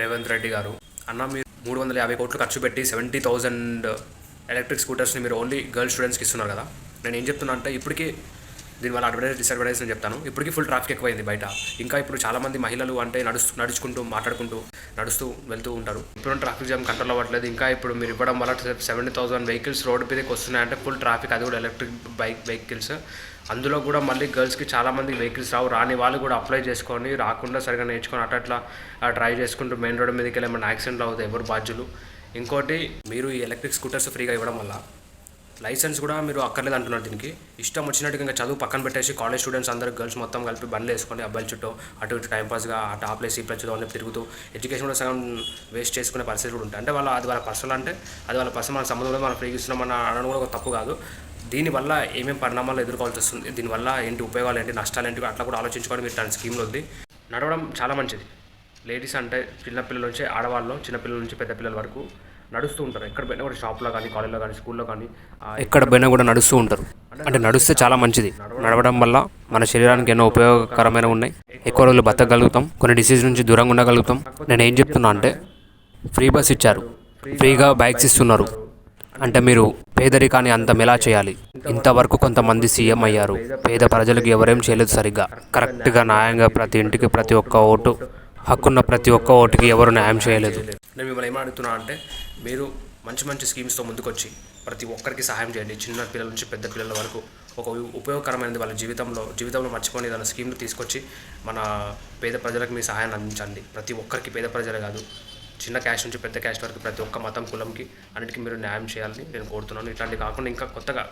రేవంత్ రెడ్డి గారు. అన్న మీరు మూడు వందల యాభై కోట్లు ఖర్చు పెట్టి సెవెంటీ థౌజండ్ ఎలక్ట్రిక్ స్కూటర్స్ని మీరు ఓన్లీ గర్ల్స్ స్టూడెంట్స్కి ఇస్తున్నారు కదా. నేను ఏం చెప్తున్నా అంటే ఇప్పటికీ దీనివల్ల అడ్వర్టైజ్ డిసడ్వర్టైజ్ నేను చెప్తాను. ఇప్పటికీ ఫుల్ ట్రాఫిక్ ఎక్కువైంది బయట. ఇంకా ఇప్పుడు చాలామంది మహిళలు అంటే నడుస్తూ నడుచుకుంటూ మాట్లాడుకుంటూ నడుస్తూ వెళ్తూ ఉంటారు. ఇప్పుడు ట్రాఫిక్ జామ్ కంట్రోల్ అవ్వట్లేదు. ఇంకా ఇప్పుడు మీరు ఇవ్వడం వల్ల సెవెంటీ థౌసండ్ వెహికల్స్ రోడ్డు మీదకి వస్తున్నాయంటే ఫుల్ ట్రాఫిక్ అది కూడా ఎలక్ట్రిక్ బైక్ వెహికల్స్ అందులో కూడా మళ్ళీ గర్ల్స్కి చాలామంది వెహికల్స్ రావు. రాని వాళ్ళు కూడా అప్లై చేసుకొని రాకుండా సరిగా నేర్చుకొని అట్లా అట్లా చేసుకుంటూ మెయిన్ రోడ్డు మీదకి వెళ్ళి ఏమైనా యాక్సిడెంట్లు అవుతాయి ఎవరు బాధ్యులు? ఇంకోటి మీరు ఈ ఎలక్ట్రిక్ స్కూటర్స్ ఫ్రీగా ఇవ్వడం వల్ల లైసెన్స్ కూడా మీరు అక్కర్లేదు అంటున్నారు దీనికి. ఇష్టం వచ్చినట్టుగా ఇంకా చదువు పక్కన పెట్టేసి కాలేజ్ స్టూడెంట్స్ అందరూ గర్ల్స్ మొత్తం కలిపి బండ్లు వేసుకొని అబ్బాయిల చుట్టూ అటు ఇటు టైంపాస్గా అటు ఆ ప్లేస్ ఈ ప్లేస్ అని తిరుగుతూ ఎడ్యుకేషన్ కూడా సగం వేస్ట్ చేసుకునే పరిస్థితి కూడా ఉంటాయి. అంటే వాళ్ళ అది వాళ్ళ పర్సనల్ అంటే అది వాళ్ళ పర్సనల్ మన సంబంధం కూడా మనం ప్రేగిస్తున్నాం ఇస్తున్నామన్న అనడం కూడా ఒక తప్పు కాదు. దీనివల్ల ఏమేమి పరిణామాలు ఎదుర్కోవాల్సి వస్తుంది? దీనివల్ల ఏంటి ఉపయోగాలు ఏంటి? నష్టాలు ఏంటి? అట్లా కూడా ఆలోచించుకొని మీరు దాని స్కీమ్లో ఉంది. నడవడం చాలా మంచిది. లేడీస్ అంటే చిన్నపిల్లల నుంచి ఆడవాళ్ళు చిన్నపిల్లల నుంచి పెద్ద పిల్లల వరకు నడుస్తూ ఉంటారు. ఎక్కడ పోయినా కూడా షాప్లో కానీ కాలేజ్లో కానీ స్కూల్లో కానీ ఎక్కడ పోయినా కూడా నడుస్తూ ఉంటారు. అంటే నడిస్తే చాలా మంచిది. నడవడం వల్ల మన శరీరానికి ఎన్నో ఉపయోగకరమైన ఉన్నాయి. ఎక్కువ రోజులు బతకగలుగుతాం. కొన్ని డిసీజ్ నుంచి దూరంగా ఉండగలుగుతాం. నేను ఏం చెప్తున్నా అంటే ఫ్రీ బస్ ఇచ్చారు. ఫ్రీగా బైక్స్ ఇస్తున్నారు. అంటే మీరు పేదరికాన్ని అంతం ఎలా చేయాలి? ఇంతవరకు కొంతమంది సీఎం అయ్యారు. పేద ప్రజలకు ఎవరేం చేయలేదు సరిగ్గా. కరెక్ట్గా న్యాయంగా ప్రతి ఇంటికి ప్రతి ఒక్క ఓటు హక్కున్న ప్రతి ఒక్క ఓటుకి ఎవరు న్యాయం చేయలేదు. నేను మిమ్మల్ని ఏమడుగుతున్నా అంటే మీరు మంచి మంచి స్కీమ్స్తో ముందుకొచ్చి ప్రతి ఒక్కరికి సహాయం చేయండి. చిన్న పిల్లల నుంచి పెద్ద పిల్లల వరకు ఒక ఉపయోగకరమైనది వాళ్ళ జీవితంలో జీవితంలో మర్చిపోని ఏదైనా స్కీమ్లు తీసుకొచ్చి మన పేద ప్రజలకు మీ సహాయాన్ని అందించండి. ప్రతి ఒక్కరికి పేద ప్రజలే కాదు చిన్న క్యాష్ నుంచి పెద్ద క్యాష్ వరకు ప్రతి ఒక్క మతం కులంకి అన్నిటికీ మీరు న్యాయం చేయాలని నేను కోరుతున్నాను. ఇట్లాంటివి కాకుండా ఇంకా కొత్తగా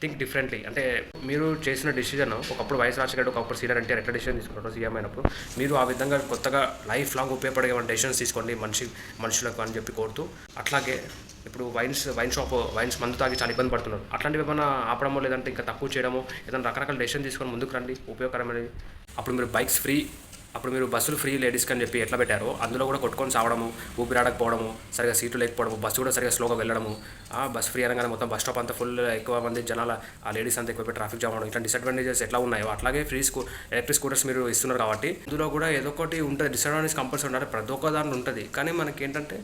థింక్ డిఫరెంట్లీ అంటే మీరు చేసిన డిసిజన్ ఒకప్పుడు వైఎస్ రాజశేఖర్ ఒకప్పుడు సీనియర్ అంటే ఎట్లా డిసిజన్ తీసుకుంటారు సీఎం అయినప్పుడు మీరు ఆ విధంగా కొత్తగా లైఫ్ లాంగ్ ఉపయోగపడే డెసిషన్స్ తీసుకోండి మనిషి మనుషులకు అని చెప్పి కోరుతూ అట్లాగే ఇప్పుడు వైన్స్ వైన్ షాప్ వైన్స్ మందు తాగి చాలా ఇబ్బంది పడుతున్నారు. అట్లాంటివి ఏమైనా ఆపడమో లేదంటే ఇంకా తక్కువ చేయడమో ఏదైనా రకరకాల డెసిషన్ తీసుకొని ముందుకు రండి ఉపయోగకరమైనది అప్పుడు మీరు బైక్స్ ఫ్రీ అప్పుడు మీరు బస్సులు ఫ్రీ లేడీస్కి అని చెప్పి ఎట్లా పెట్టారో అందులో కూడా కొట్టుకొని సావడము ఊపిరాడకపోవడము సరిగా సీట్లు లేకపోవడము బస్సు కూడా సరిగా స్లోగా వెళ్ళడము. ఆ బస్ ఫ్రీ అనగానే మొత్తం బస్ స్టాప్ అంతా ఫుల్ ఎక్కువ మంది జనాల ఆ లేడీస్ అంతా ఎక్కువ ట్రాఫిక్ జామ్ అవడం ఇట్లా డిసడ్వాంటేజెస్ ఎట్లా ఉన్నాయో. అట్లాగే ఫ్రీ స్కూ ఎలక్ట్రిక్ స్కూటర్స్ మీరు ఇస్తున్నారు కాబట్టి ఇందులో కూడా ఏదో ఒకటి ఉంటుంది. డిసడ్వాంటేజ్ కంపల్సరీ ఉండాలి. ప్రతి ఒక్క దాంట్లో ఉంటుంది. కానీ మనకి ఏంటంటే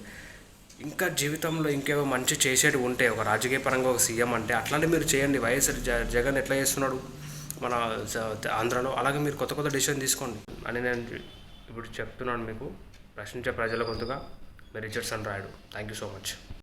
ఇంకా జీవితంలో ఇంకేవో మంచి చేసేటివి ఉంటే ఒక రాజకీయ పరంగా ఒక సీఎం అంటే అట్లాంటి మీరు చేయండి. వైఎస్ జ జగన్ ఎట్లా చేస్తున్నాడు? మన ఆంధ్రాలో. అలాగే మీరు కొత్త కొత్త డిసిషన్ తీసుకోండి. అని నేను ఇప్పుడు చెప్తున్నాను మీకు. ప్రశ్నించే ప్రజల గొంతుగా. మీరు Richardson Rayudu. Thank you so much.